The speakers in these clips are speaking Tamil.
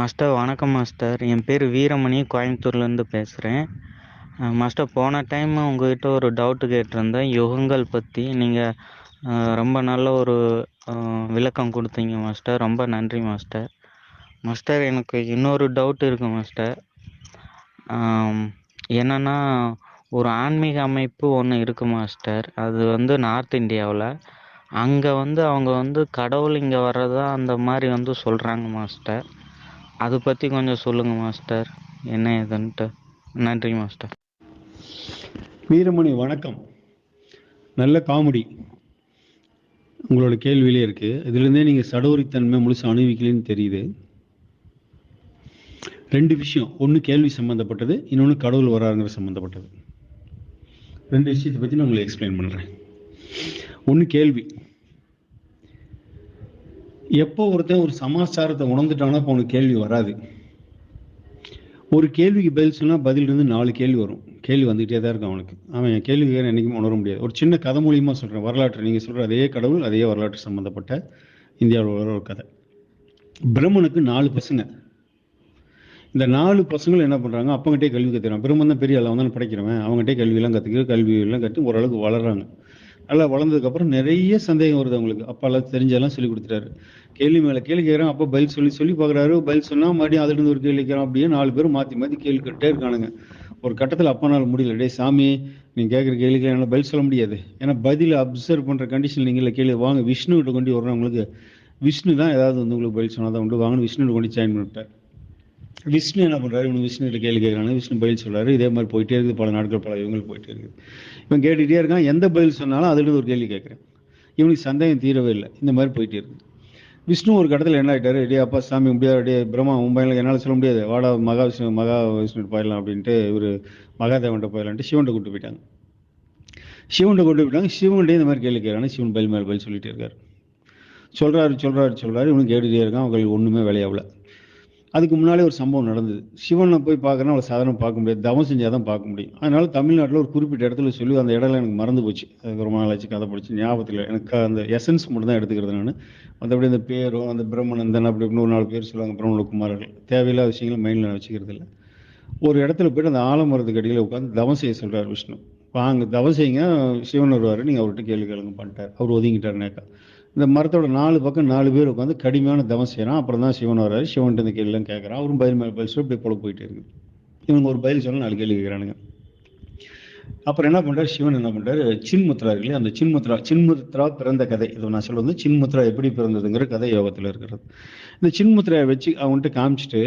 மாஸ்டர் வணக்கம் மாஸ்டர் என் பேர் வீரமணி கோயம்புத்தூர்லேருந்து பேசுகிறேன் மாஸ்டர் போன டைம் உங்கள்கிட்ட ஒரு டவுட்டு கேட்டிருந்தேன். யுகங்கள் பற்றி நீங்கள் ரொம்ப நல்ல ஒரு விளக்கம் கொடுத்தீங்க மாஸ்டர் ரொம்ப நன்றி மாஸ்டர் மாஸ்டர் எனக்கு இன்னொரு டவுட் இருக்குது மாஸ்டர் என்னென்னா ஒரு ஆன்மீக அமைப்பு ஒன்று இருக்குது மாஸ்டர் அது வந்து நார்த் இந்தியாவில் அங்கே வந்து அவங்க வந்து கடவுள் இங்கே வர்றதா அந்த மாதிரி வந்து சொல்கிறாங்க மாஸ்டர் அதை பற்றி கொஞ்சம் சொல்லுங்கள் மாஸ்டர். என்ன ஏதுன்ட்டு. நன்றி மாஸ்டர். வீரமணி வணக்கம். நல்ல காமெடி. உங்களோட கேள்வியிலே இருக்குது இதுலேருந்தே நீங்கள் சடோரித்தன்மை முழுசு அனுபவிக்கலன்னு தெரியுது. ரெண்டு விஷயம். ஒன்று கேள்வி சம்மந்தப்பட்டது இன்னொன்று கடவுள் வராருங்கிற சம்மந்தப்பட்டது ரெண்டு விஷயத்தை பற்றி நான் உங்களுக்கு எக்ஸ்பிளைன் பண்ணுறேன் ஒன்று கேள்வி. எப்போ ஒருத்தன் ஒரு சமாச்சாரத்தை உணர்ந்துட்டானா இப்போ அவனுக்கு கேள்வி வராது. ஒரு கேள்விக்கு பதில் சொன்னால் பதில் இருந்து நாலு கேள்வி வரும். கேள்வி வந்துகிட்டே தான் இருக்கும் அவனுக்கு. அவன் என் கேள்வி வேறு என்றைக்கும் உணர முடியாது. ஒரு சின்ன கதை மூலியமாக சொல்கிறேன் வரலாற்று நீங்கள் சொல்கிற அதே கடவுள் அதே வரலாற்று சம்மந்தப்பட்ட இந்தியாவில் உள்ள ஒரு கதை. பிரம்மனுக்கு நாலு பசங்க. இந்த நாலு பசங்களும் என்ன பண்ணுறாங்க அப்பங்கிட்டே கல்வி கற்றுக்கிறான் பிரம்மன் தான் பெரிய அளவு தான் படைக்கிறவன். அவங்ககிட்டே கல்வியெல்லாம் கற்றுக்க கல்வியெல்லாம் கற்று ஓரளவுக்கு வளர்கிறாங்க நல்லா வளர்ந்ததுக்கப்புறம் நிறைய சந்தேகம் வருது அவங்களுக்கு. அப்பாலாம் தெரிஞ்செல்லாம் சொல்லி கொடுத்துட்டாரு. கேள்வி மேலே கேள்வி கேட்குறான் அப்போ பதில் சொல்லி சொல்லி பார்க்குறாரு. பதில் சொன்னால் மறுபடியும் அதுலேருந்து ஒரு கேள்வி கேட்குறான் அப்படியே நாலு பேரும் மாற்றி மாற்றி கேள்வி கேட்டே இருக்கானுங்க. ஒரு கட்டத்தில் அப்பனால் முடியல. டே சாமி நீங்கள் கேட்குற கேள்விக்கு என்னால் பதில் சொல்ல முடியாது. ஏன்னா பதில் அப்சர்வ் பண்ணுற கண்டிஷன் நீங்கள் கேள்வி வாங்க விஷ்ணுகிட்ட கொண்டு வர்றவங்களுக்கு விஷ்ணு தான் ஏதாவது வந்து உங்களுக்கு பதில் சொன்னால் தான் உண்டு. வாங்கன்னு விஷ்ணுகிட்ட கொண்டு ஜாயின் பண்ணிவிட்டார் விஷ்ணு என்ன பண்ணுறாரு இவனு விஷ்ணுகிட்ட கேள்வி கேட்குறாங்க விஷ்ணு பதில் சொல்கிறாரு இதே மாதிரி போயிட்டே இருக்குது. பல நாட்கள் பல இவங்களுக்கு போயிட்டே இருக்குது. இவன் கேட்டுகிட்டே இருக்கான். எந்த பதில் சொன்னாலும் அதுலேருந்து ஒரு கேள்வி கேட்குறேன் இவனுக்கு சந்தேகம் தீரவே இல்லை. இந்த மாதிரி போயிட்டே இருக்குது. விஷ்ணு ஒரு கடத்தில் என்ன ஆகிட்டாரு டே அப்பா சாமி முடியாது டே பிரம்மா மும்பையில் என்னால் சொல்ல முடியாது. வாடா மகா விஷ்ணு மகா விஷ்ணு போயிடலாம் அப்படின்ட்டு இவர் மகாதேவன்ட்ட போயிடலான்ட்டு சிவன்ட்ட கூட்டு போயிட்டாங்க. சிவன்ட்ட கொண்டு போயிட்டாங்க. சிவன்ட்டே இந்த மாதிரி கேள்வி கேட்குறாங்க சிவன் பதில் மேலே பதில் சொல்லிட்டே இருக்கார். சொல்கிறாரு சொல்கிறாரு சொல்கிறாரு இவனுக்கு கேட்டுகிட்டே இருக்கான். அவங்களுக்கு ஒன்றுமே விளையாகல அதுக்கு முன்னாலே ஒரு சம்பவம் நடந்தது. சிவனை போய் பார்க்கறனா அவளை சாதாரண பார்க்க முடியாது. தவம் செஞ்சால் தான் பார்க்க முடியும். அதனால தமிழ்நாட்டில் ஒரு குறிப்பிட்ட இடத்துல சொல்லி அந்த இடம்லாம் எனக்கு மறந்து போச்சு. அதுக்கு ரொம்ப நாளாச்சு கதை படிச்சு. ஞாபகத்தில் எனக்கு அந்த எசன்ஸ் மட்டும் தான் எடுத்துக்கிறது நான். மற்றபடி அந்த பேரும் அந்த பிரம்மநந்தன் அப்படி இப்படின்னு ஒரு நாலு பேர் சொல்லுவாங்க. பிரம்மண குமாரர்கள் தேவையில்லாத விஷயங்களை மைண்டில் நான் வச்சுக்கிறது இல்லை. ஒரு இடத்துல போய்ட்டு அந்த ஆலமரத்துக்கு அடியில் உட்காந்து தவம் செய்ய சொல்கிறார் விஷ்ணு. வாங்க தவம் செய்யுங்க. சிவன் வருவார். நீங்கள் அவர்கிட்ட கேள்வி கேளுங்க பண்ணிட்டார் அவர் ஒதுங்கிட்டார் நேக்கா இந்த மரத்தோட நாலு பக்கம் நாலு பேர் உட்காந்து கடுமையான தவம் செய்கிறான் அப்புறம் தான் சிவன் வர்றாரு. சிவன்ட்டு இந்த கேள்விலாம் கேட்குறான் அவரும் பதில் மேலே பதில் சொல்லி இப்படி போல போயிட்டே இருக்கு. இவங்க ஒரு பதில் சொல்ல நாலு கேள்வி கேட்குறானுங்க அப்புறம் என்ன பண்ணுறாரு சிவன் என்ன பண்ணுறாரு சின்முத்ரா இருக்கு அந்த சின்முத்ரா சின்முத்ரா பிறந்த கதை. இதை நான் சொல்ல வந்து சின்முத்ரா எப்படி பிறந்ததுங்கிற கதை யோகத்தில் இருக்கிறது. இந்த சின்முத்ராவை வச்சு அவன்கிட்ட காமிச்சிட்டு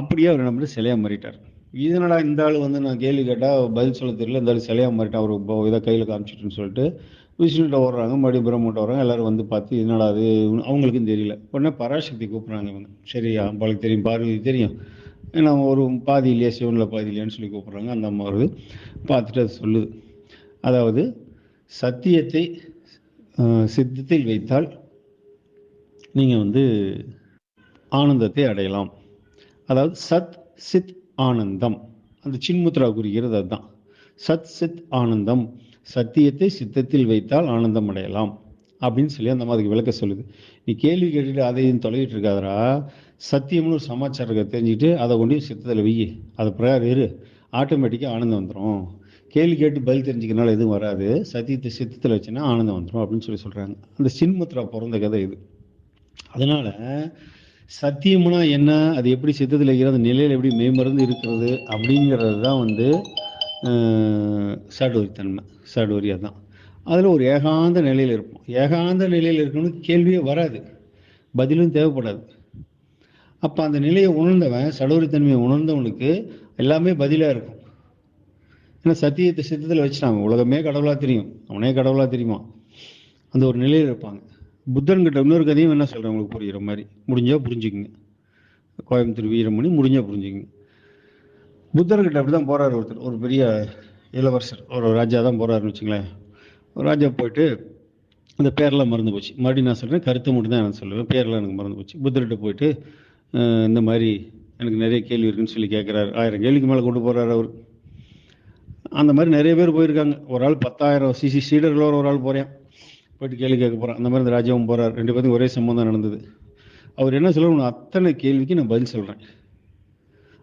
அப்படியே அவர் என்ன பண்ணி சிலையாக மாறிட்டார். இதனடா இந்த ஆள் வந்து நான் கேள்வி கேட்டால் பதில் சொல்ல தெரியல. இந்த ஆள் சிலையாக மாறிட்டான். அவர் இதை கையில் காமிச்சிட்டுன்னு சொல்லிட்டு விஷ்ணுகிட்ட ஓடுறாங்க மறுபடியும் பிரம்மகிட்ட வர்றாங்க எல்லாரும் வந்து பார்த்து என்னடா அது அவங்களுக்கும் தெரியல. உடனே பராசக்தி கூப்பிட்றாங்க இவங்க. சரியா அம்பாளுக்கு தெரியும் பார்வதி தெரியும். நம்ம ஒரு பாதி இல்லையா சிவனில் பாதி இல்லையான்னு சொல்லி கூப்பிட்றாங்க. அந்த அம்மா வருது. பார்த்துட்டு அது சொல்லுது. அதாவது சத்தியத்தை சித்தத்தில் வைத்தால் நீங்கள் வந்து ஆனந்தத்தை அடையலாம். அதாவது சத் சித் ஆனந்தம். அந்த சின்முத்ரா குறிக்கிறது அதுதான். சத் சித் ஆனந்தம். சத்தியத்தை சித்தத்தில் வைத்தால் ஆனந்தம் அடையலாம் அப்படின்னு சொல்லி அந்த மாதிரி விளக்க சொல்லுது. நீ கேள்வி கேட்டுட்டு அதையும் தொலைகிட்டு இருக்காதரா சத்தியம்னு ஒரு சமாச்சாரத்தை தெரிஞ்சுட்டு அதை கொண்டு சித்தத்தில் வை. அதை பிரகாரம் இரு. ஆட்டோமேட்டிக்காக ஆனந்தம் வந்துடும் கேள்வி கேட்டு பதில் தெரிஞ்சுக்கனால எதுவும் வராது. சத்தியத்தை சித்தத்தில் வச்சுன்னா ஆனந்தம் வந்துடும் அப்படின்னு சொல்லி சொல்கிறாங்க அந்த சின்முத்ரா பிறந்த கதை இது. அதனால் சத்தியம்னா என்ன? அது எப்படி சித்தத்தில் இருக்கிறது நிலையில் எப்படி மேம்பருந்து இருக்கிறது? அப்படிங்கிறது தான் வந்து சாடோரித்தன்மை சடோரியா தான் அதில் ஒரு ஏகாந்த நிலையில் இருப்போம். ஏகாந்த நிலையில் இருக்கணும்னு கேள்வியே வராது. பதிலும் தேவைப்படாது. அப்போ அந்த நிலையை உணர்ந்தவன் சடோரித்தன்மையை உணர்ந்தவனுக்கு எல்லாமே பதிலாக இருக்கும். ஏன்னா சத்தியத்தை சித்தத்தில் வச்சுட்டாங்க உலகமே கடவுளாக தெரியும். அவனே கடவுளாக தெரியுமா? அந்த ஒரு நிலையில் இருப்பாங்க. புத்தன்கிட்ட இன்னொரு கதையும் என்ன சொல்கிறேன் உங்களுக்கு புரிகிற மாதிரி. முடிஞ்சால் புரிஞ்சுக்குங்க. கோயம்புத்தூர் வீரமணி முடிஞ்சால் புரிஞ்சுக்குங்க. புத்தர்கிட்ட அப்படி தான் போகிறார் ஒருத்தர். ஒரு பெரிய இளவரசர் ஒரு ராஜா தான் போகிறாருன்னு வச்சுங்களேன். ஒரு ராஜா போயிட்டு அந்த பேரெல்லாம் மறந்து போச்சு. மறுபடியும் நான் சொல்கிறேன் கருத்து மட்டும் தான் எனக்கு சொல்லுவேன். பேரெல்லாம் எனக்கு மறந்து போச்சு. புத்தர்கிட்ட போயிட்டு இந்த மாதிரி எனக்கு நிறைய கேள்வி இருக்குன்னு சொல்லி கேட்குறாரு ஆயிரம் கேள்விக்கு மேலே கொண்டு போகிறாரு அவர். அந்த மாதிரி நிறைய பேர் போயிருக்காங்க. ஒரு ஆள் பத்தாயிரம் சிசி சீடர்களோட ஒரு ஆள் போகிறேன் போயிட்டு கேள்வி கேட்க போகிறான் அந்த மாதிரி இந்த ராஜாவும் போகிறார் ரெண்டு பேருக்கும் ஒரே சம்பந்தம் நடந்தது. அவர் என்ன சொல்லணும்? அத்தனை கேள்விக்கு நான் பதில் சொல்கிறேன்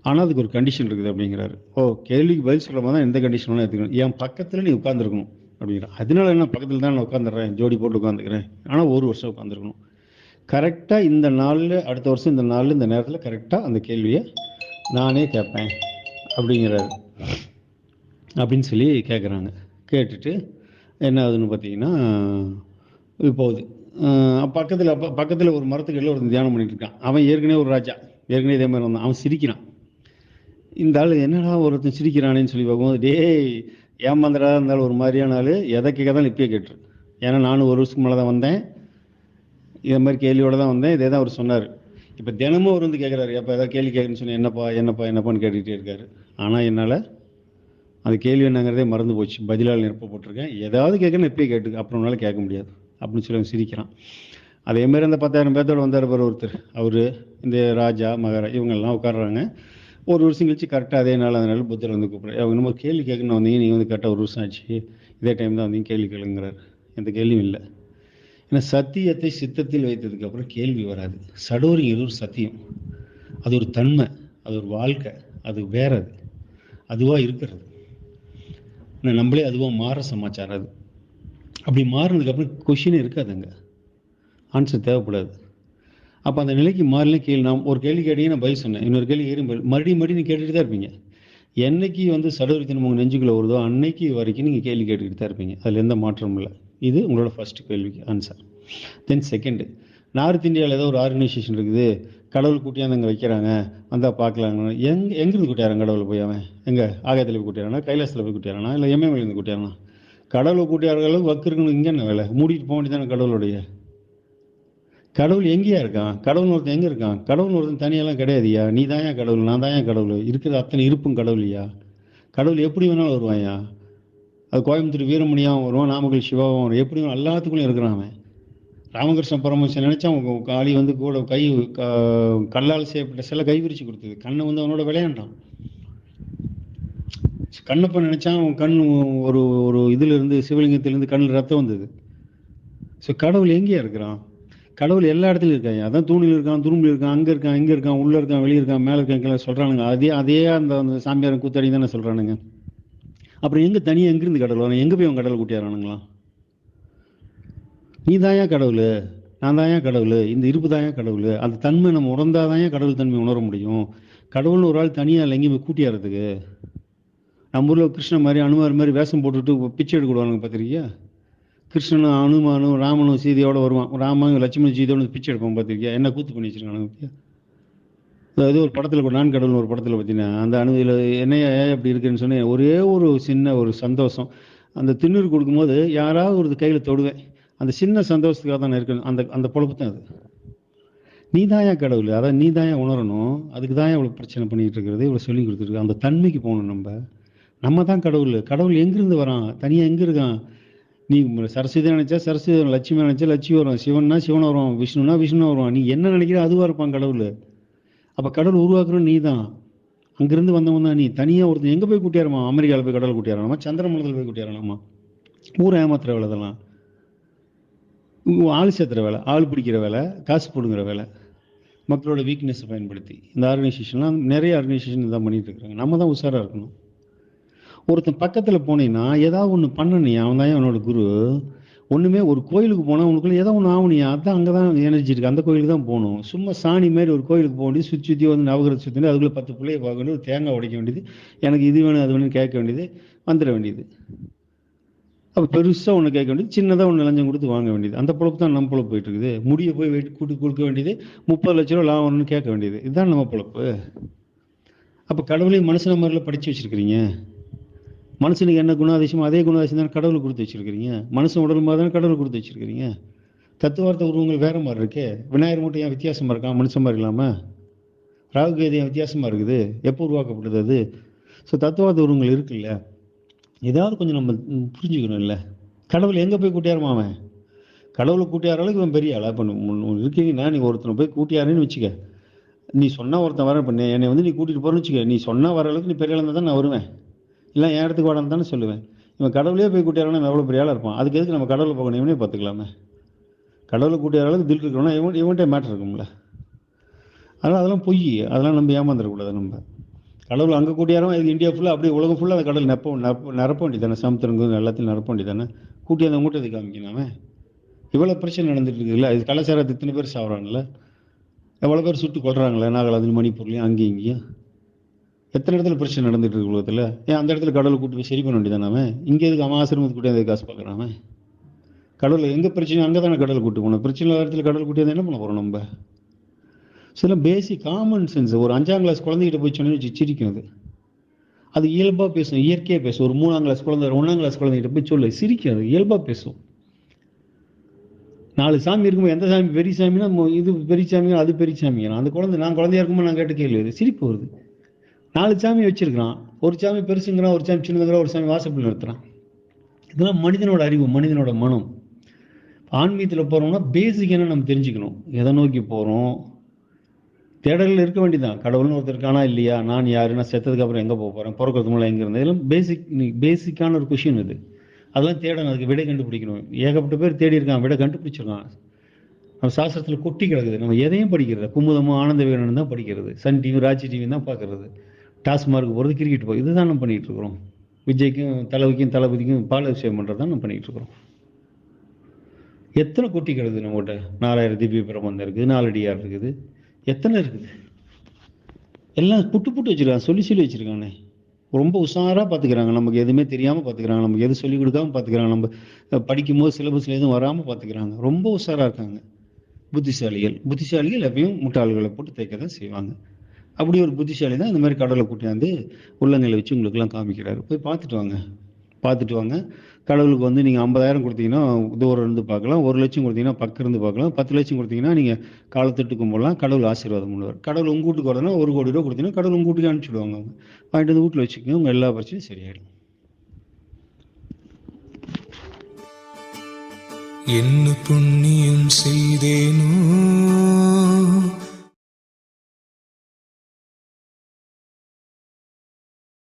ஆனால் அதுக்கு ஒரு கண்டிஷன் இருக்குது அப்படிங்கிறாரு. ஓ கேள்விக்கு பதில் சொல்கிற மாதிரி தான் எந்த கண்டிஷனும் எடுத்துக்கணும். என் பக்கத்தில் நீ உட்காந்துருக்கணும் அப்படிங்கிற. அதனால என்ன பக்கத்தில் தான் நான் உட்காந்துடுறேன் ஜோடி போட்டு உட்காந்துக்கிறேன் ஆனால் ஒரு வருஷம் உட்காந்துருக்கணும் கரெக்டாக இந்த நாளில் அடுத்த வருஷம் இந்த நாளில் இந்த நேரத்தில் கரெக்டாக அந்த கேள்வியை நானே கேட்பேன் அப்படிங்கிறாரு. அப்படின்னு சொல்லி கேட்குறாங்க கேட்டுட்டு என்ன ஆகுதுன்னு பார்த்தீங்கன்னா இப்போது பக்கத்தில் பக்கத்தில் ஒரு மரத்துக்கு இடையில ஒரு தியானம் பண்ணிட்டு இருக்கான். அவன் ஏற்கனவே ஒரு ராஜா. ஏற்கனவே இதே மாதிரி வந்தான். அவன் சிரிக்கிறான். இந்த ஆள் என்னடா ஒருத்தன் சிரிக்கிறானேன்னு சொல்லி பார்க்கும்போது டேய் ஏமாந்தடா இருந்தாலும் ஒரு மாதிரியான ஆள். எதை கேட்க தான் இப்பயே கேட்டுரு. ஏன்னா நானும் ஒரு வருஷத்துக்கு மேலே தான் வந்தேன். இதே மாதிரி கேள்வியோடு தான் வந்தேன். இதே தான் அவர் சொன்னார். இப்போ தினமும் அவர் வந்து கேட்குறாரு எப்போ ஏதாவது கேள்வி கேட்குறேன்னு சொன்னேன். என்னப்பா என்னப்பா என்னப்பான்னு கேட்டுக்கிட்டே இருக்காரு. ஆனால் என்னால் அந்த கேள்வி என்னங்கிறதே மறந்து போச்சு. பதிலால் நிரப்பப்பட்டிருக்கேன் ஏதாவது கேட்கணும் எப்பயே கேட்டு அப்புறம்னால கேட்க முடியாது. அப்படின்னு சொல்லி அவன் சிரிக்கிறான். அதே மாதிரி அந்த பத்தாயிரம் பேர்த்தோட வந்தார் பாரு ஒருத்தர். அவர் இந்த ராஜா மகாரா இவங்கெல்லாம் உட்காடுறாங்க ஒரு வருஷம் கழிச்சு கரெக்டாக அதே நாள் அதனால புத்தர் வந்து கூப்பிட்றாரு. அவங்க நம்ம கேள்வி கேட்கணும் வந்தீங்க நீங்கள் வந்து கரெக்டாக ஒரு வருஷம் ஆச்சு. இதே டைம் தான் வந்தீங்க கேள்வி கேளுங்கிறார். எந்த கேள்வியும் இல்லை. ஏன்னா சத்தியத்தை சித்தத்தில் வைத்ததுக்கப்புறம் கேள்வி வராது. சடோரிங்கிறது ஒரு சத்தியம்? அது ஒரு தன்மை அது ஒரு வாழ்க்கை அது வேற அது அதுவாக இருக்கிறது. ஆனால் நம்மளே அதுவாக மாற சமாச்சாரம் அது. அப்படி மாறினதுக்கப்புறம் கொஷினே இருக்காதுங்க ஆன்சர் தேவைப்படாது. அப்போ அந்த நிலைக்கு மாறல கேள்வி நான் ஒரு கேள்வி கேட்டீங்கன்னா நான் பதில் சொன்னேன். இன்னொரு கேள்வி கேட்கும் மறுபடியும் மறுபடியும் நீ கேட்டுட்டு தான் இருப்பீங்க. என்னைக்கு வந்து சடவரித்தனம் உங்கள் நெஞ்சுக்குள்ளே வருதோ அன்னைக்கு வரைக்கும் நீங்கள் கேள்வி கேட்டுக்கிட்டு தான் இருப்பீங்க. அதில் எந்த மாற்றமும் இல்லை. இது உங்களோட ஃபர்ஸ்ட் கேள்விக்கு ஆன்சர் தென் செகண்டு நார்த் இந்தியாவில் ஏதோ ஒரு ஆர்கனைசேஷன் இருக்குது. கடவுள் கூட்டியாந்து அங்கே வைக்கிறாங்க. வந்தால் பார்க்கலாங்க எங்கே எங்கேருந்து கூட்டியாரான் கடவுளை போய் அவன்? எங்கே? ஆகாயத்தில் போய் கூட்டியாரானா? கைலாசத்தில் போய் கூட்டியாரானா? இல்லை எம்எம்எல்லேருந்து கூட்டியாரானா? கடவுளை கூட்டியார வக்கு இருக்கணும் இங்கே என்ன வேலை? மூடிட்டு போக வேண்டியதானே கடவுளுடைய கடவுள் எங்கேயா இருக்கான்? கடவுள் ஒருத்தன் எங்கே இருக்கான்? கடவுள் ஒருத்தன் தனியெல்லாம் கிடையாதுயா நீ தான் ஏன் கடவுள்? நான் தான் ஏன் கடவுள்? இருக்கிற அத்தனை இருப்பும் கடவுளையா? கடவுள் எப்படி வேணாலும் வருவாயா அது கோயம்புத்தூர் வீரமணியாகவும் வருவான் நாமக்கல் சிவாவும் வரும் எப்படி எல்லாத்துக்குள்ளேயும் இருக்கிறான் அவன். ராமகிருஷ்ண பரமஹம்சன் நினைச்சா அவங்க காளி வந்து கூட கை க- கல்லால் செய்யப்பட்ட சில கை விரிச்சு கொடுத்தது. கண்ணை வந்து அவனோட விளையாண்டான். கண்ணப்பன் நினைச்சா அவன் கண் ஒரு ஒரு இதுல இருந்து சிவலிங்கத்திலிருந்து கண்ணில் ரத்தம் வந்தது. ஸோ கடவுள் எங்கேயா இருக்கிறான்? கடவுள் எல்லா இடத்துலையும் இருக்காங்க. அதான் தூணில் இருக்கான் துரும்பில் இருக்கான் அங்கே இருக்கான் இங்கே இருக்கான் உள்ளே இருக்கான் வெளியே இருக்கான் மேலே இருக்கான் கீழே சொல்கிறானுங்க அதே அதே அந்த அந்த சாமியார் கூத்தாடி தானே சொல்கிறானுங்க அப்புறம் எங்கே தனியாக எங்கேருந்து கடவுள் வரும் எங்கே போய் அவன் கடவுள் கூட்டியாரானுங்களா நீ தாயா கடவுள்? நான் தாயா கடவுள்? இந்த இருப்பு தாயா கடவுள்? அந்த தன்மை நம்ம உணர்ந்தாதாயா கடவுள் தன்மை உணர முடியும். கடவுள்னு ஒரு ஆள் தனியாக இல்லை எங்கேயும் போய் கூட்டியாரதுக்கு நம்ம ஊரில் கிருஷ்ணன் மாதிரி அனுமார் மாதிரி வேஷம் போட்டுட்டு பிச்சை எடுக்க விடுவானுங்க கிருஷ்ணனும் அனுமானும் ராமனும் சீதையோட வருவான். ராமன் லட்சுமணன் சீதையோட பிச்சை எடுப்பான் பார்த்துருக்கியா? என்ன கூத்து பண்ணி வச்சிருக்காங்க பார்த்தியா? அதாவது ஒரு படத்தில் கூட நான் கடவுள் ஒரு படத்தில் பார்த்தீங்கன்னா அந்த அணுதில் என்னையா ஏன் அப்படி இருக்குன்னு சொன்னேன். ஒரே ஒரு சின்ன ஒரு சந்தோஷம். அந்த திண்ணூர் கொடுக்கும்போது யாராவது ஒரு கையில் தொடுவேன். அந்த சின்ன சந்தோஷத்துக்காக தான் இருக்கணும் அந்த அந்த பொழப்பு தான் அது. நீ தாயா கடவுள்? அதான் நீ தாயா உணரணும்? அதுக்கு தான் இவ்வளோ பிரச்சனை பண்ணிட்டு இருக்கிறது? இவ்வளோ சொல்லி கொடுத்துருக்கு அந்த தன்மைக்கு போகணும் நம்ம. நம்ம தான் கடவுள். கடவுள் எங்கேருந்து வரான்? தனியாக எங்கே இருக்கான்? நீ சரஸ்வதி நினைச்சா சரஸ்வதி வரும் லட்சுமி நினைச்சா லட்சுமி வரும் சிவன்னா சிவன் வருவான் விஷ்ணுனா விஷ்ணு வருவான். நீ என்ன நினைக்கிற அதுவாக இருப்பான் கடவுள். அப்போ கடவுள் உருவாக்குறோம் நீ தான் அங்கேருந்து வந்தவன் தான் நீ. தனியாக ஒருத்தன் எங்கே போய் கூட்டியாரமா? அமெரிக்காவில் போய் கடவுள் கூட்டியாராமா சந்திரமண்டலத்தில் போய் கூட்டியாராமா ஊரை ஏமாத்துற வேலை இதெல்லாம். ஆள் சேர்த்துற வேலை ஆள் பிடிக்கிற வேலை காசு போடுங்கிற வேலை. மக்களோட வீக்னஸை பயன்படுத்தி. இந்த ஆர்கனைசேஷன்லாம் நிறைய ஆர்கனைசேஷன் இதான் பண்ணிட்டு இருக்காங்க நம்ம தான் உஷாராக இருக்கணும். ஒருத்தன் பக்கத்தில் போனீங்கன்னா ஏதாவது ஒன்று பண்ணனியா? அவன் தான் அவனோட குரு. ஒன்றுமே ஒரு கோயிலுக்கு போனால் உனக்குள்ள ஏதோ ஒன்று ஆகணியா அதான் அங்கே தான் எனர்ஜி இருக்குது அந்த கோயிலுக்கு தான் போகணும். சும்மா சாணி மாதிரி ஒரு கோயிலுக்கு போக வேண்டியது சுற்றி சுற்றி வந்து நவகிரக சுற்றி அதுக்குள்ளே பத்து பிள்ளைய பார்க்க வேண்டியது தேங்காய் உடைக்க வேண்டியது எனக்கு இது வேணும் அது வேணும்னு கேட்க வேண்டியது வந்துட வேண்டியது. அப்போ பெருசாக ஒன்று கேட்க வேண்டியது சின்னதாக ஒன்று லஞ்சம் கொடுத்து வாங்க வேண்டியது. அந்த பொழப்பு தான் நம்ம பொழப்பு போயிட்டு இருக்குது. முடிய போய் வெயிட் கூட்டி கொடுக்க வேண்டியது முப்பது லட்ச ரூபா லாபம் வரணும்னு கேட்க வேண்டியது. இதுதான் நம்ம பொழப்பு. அப்போ கடவுளையும் மனுஷன மாதிரிலாம் படித்து வச்சுருக்கிறீங்க. மனுஷனுக்கு என்ன குணாதிசயமோ அதே குணாதிசயம் தான் கடவுள் கொடுத்து வச்சிருக்கிறீங்க. மனுஷன் உடல் மாதிரி தானே கடவுள் கொடுத்து வச்சிருக்கிறீங்க. தத்துவார்த்த உருவங்கள் வேற மாதிரி இருக்கே. விநாயகர் மட்டும் ஏன் வித்தியாசமாக இருக்கான்? மனுஷன் மாதிரி இல்லாமல் ராகுகேது ஏன் வித்தியாசமாக இருக்குது? எப்போ உருவாக்கப்படுது அது? ஸோ தத்துவார்த்த உருவங்கள் இருக்குல்ல. ஏதாவது கொஞ்சம் நம்ம புரிஞ்சுக்கணும் இல்லை. கடவுள் எங்கே போய் கூட்டியாருமா அவன்? கடவுளை கூட்டியார அளவுக்கு இவன் பெரிய ஆளா? இப்போ இருக்கீங்கன்னா நீ ஒருத்தனை போய் கூட்டியாருன்னு வச்சுக்க. நீ சொன்னால் ஒருத்தன் வர பண்ண என்னை வந்து நீ கூட்டிகிட்டு போறேன்னு வச்சுக்க. நீ சொன்னால் வர அளவுக்கு நீ பெரிய ஆளா தான் நான் வருவேன். இல்லை என் இடத்துக்கு வாடான்னு தானே சொல்லுவேன். இவன் கடவுளே போய் கூட்டியாரனா எவ்வளோ பெரிய ஆளாக இருப்பான்? அதுக்கு எதுக்கு நம்ம கடவுளை போகணும்? இவனே பார்த்துக்கலாமே. கடவுளை கூட்டியார அளவுக்கு தில் இருக்கணும்னா இவன் இவன்கிட்ட மேட்டர் இருக்கும்ல. அதனால் அதெல்லாம் பொய். அதெல்லாம் நம்ம ஏமாந்துடக்கூடாது நம்ம. கடவுள் அங்கே கூட்டியாரம் இது இந்தியா ஃபுல்லாக அப்படியே உலகம் ஃபுல்லாக அந்த கடல் நெப்ப நெப்ப நிரப்ப வேண்டியதானே சமுத்திரங்க எல்லாத்தையும் நிரப்ப வேண்டியதானே கூட்டி அந்த மூட்டை காமிக்கலாமே இவ்வளோ பிரச்சனை நடந்துட்டு இருக்குல்ல இது கலாச்சாரத்தை இத்தனை பேர் சாப்பிட்றாங்கல்ல எவ்வளோ பேர் சுட்டு கொள்றாங்களே நாகாலாந்து மணிப்பூர்லேயும் அங்கேயும் இங்கேயும். எத்தனை இடத்துல பிரச்சனை நடந்துட்டு இருக்கு உலகத்தில்? ஏன் அந்த இடத்துல கடவுளை கூட்டி போய் சரி பண்ண வேண்டியதானே இங்கே எதுக்கு அமாசிரமத்து கூட்டி அந்த காசு பார்க்குறாமே கடவுள் எங்கே பிரச்சனை? அங்கே தானே கடவுள் கூட்டு போகணும். பிரச்சனை இல்லாத இடத்துல கடவுள் கூட்டி என்ன பண்ண போகிறோம் நம்ம? சில பேசிக் காமன் சென்ஸ் ஒரு அஞ்சாம் கிளாஸ் குழந்தைகிட்ட போய் சொன்னேன்னு சிரிக்கும் அது. அது இயல்பாக பேசும் இயற்கையாக பேசும். ஒரு மூணாம் கிளாஸ் குழந்தை ஒன்றாம் கிளாஸ் குழந்தைகிட்ட போய் சொல்லு சிரிக்கும் அது இயல்பாக பேசும். நாலு சாமி இருக்கும்போது எந்த சாமி? பெரிய சாமினா இது பெரிய சாமியா அது பெரிய சாமியா? அந்த குழந்தை நான் குழந்தையா இருக்கும்போது நான் கேட்ட கேள்வி சிரிப்பு வருது. நாலு சாமி வச்சிருக்கிறான். ஒரு சாமி பெருசுங்கிறான் ஒரு சாமி சின்னதுங்கிறான் ஒரு சாமி வாசப்பள்ளி நிறுத்துறான். இதெல்லாம் மனிதனோட அறிவு மனிதனோட மனம். ஆன்மீகத்தில் போகிறோம்னா பேசிக் என்ன நம்ம தெரிஞ்சுக்கணும். எதை நோக்கி போகிறோம் தேடலில் இருக்க வேண்டியதான் கடவுள்னு ஒருத்தர் இருக்கானா இல்லையா? நான் யாரு நான் செத்ததுக்கு அப்புறம் எங்கே போக போகிறேன் பிறக்கிறது மூலம் எங்கே இருந்தேன்? இதெல்லாம் பேசிக் பேசிக்கான ஒரு கொஷின் இது. அதெல்லாம் தேடணும். அதுக்கு விடை கண்டுபிடிக்கணும். ஏகப்பட்ட பேர் தேடி இருக்கான். விடை கண்டுபிடிச்சிருக்கான். நம்ம சாஸ்திரத்தில் கொட்டி கிடக்குது. நம்ம எதையும் படிக்கிறது குமுதமும் ஆனந்த விகடனும் தான் படிக்கிறது. சன் டிவி ராஜி டிவி தான் பார்க்கறது. டாஸ்மார்க் போகிறது கிரிக்கெட் போய் இதுதான் நம்ம பண்ணிட்டு இருக்கிறோம். விஜய்க்கும் தளபதிக்கும் தளபதிக்கும் பால் விஷயம் பண்ணுறது தான் நம்ம பண்ணிட்டு இருக்கிறோம். எத்தனை குட்டி கிடக்குது நம்மகிட்ட? நாலாயிரம் திவ்ய பிரபந்தம் இருக்குது நாலடியார் இருக்குது. எத்தனை இருக்குது? எல்லாம் புட்டு புட்டு வச்சிருக்காங்க சொல்லி சொல்லி வச்சிருக்கானே ரொம்ப உஷாராக பார்த்துக்கிறாங்க நமக்கு எதுவுமே தெரியாமல் பார்த்துக்கிறாங்க நமக்கு எது சொல்லிக் கொடுக்காம பார்த்துக்கிறாங்க நம்ம படிக்கும் படிக்கும்போது சிலபஸில் எதுவும் வராமல் பார்த்துக்கிறாங்க ரொம்ப உஷாராக இருக்காங்க. புத்திசாலிகள். புத்திசாலிகள் எப்பயும் முட்டாள்களை போட்டு தைக்க தான் செய்வாங்க. அப்படி ஒரு புத்திசாலி தான் இந்த மாதிரி கடவுளை கூட்டியாந்து உள்ளங்கையில் வச்சு உங்களுக்குலாம் காமிக்கிறாரு. போய் பார்த்துட்டு வாங்க. பார்த்துட்டு வாங்க. கடவுளுக்கு வந்து நீங்கள் ஐம்பதாயிரம் கொடுத்தீங்கன்னா தூரம் இருந்து பார்க்கலாம். ஒரு லட்சம் கொடுத்தீங்கன்னா பக்கம் இருந்து பார்க்கலாம். பத்து லட்சம் கொடுத்தீங்கன்னா நீங்கள் காலத்தொட்டு கும்பிடலாம் கடவுள் ஆசீர்வாதம் பண்ணுவார் கடவுள் உங்கள் வீட்டுக்கு வரதுனா ஒரு கோடி ரூபா கொடுத்தீங்கன்னா கடவுள் உங்கள் வீட்டுக்கு அனுப்பிச்சிடுவாங்க அவங்க. வாங்கிட்டு வந்து வீட்டில் வச்சுக்கோங்க. உங்கள் எல்லா பிரச்சனையும் சரியாயிடும். என்ன புண்ணியம் செய்தேனோ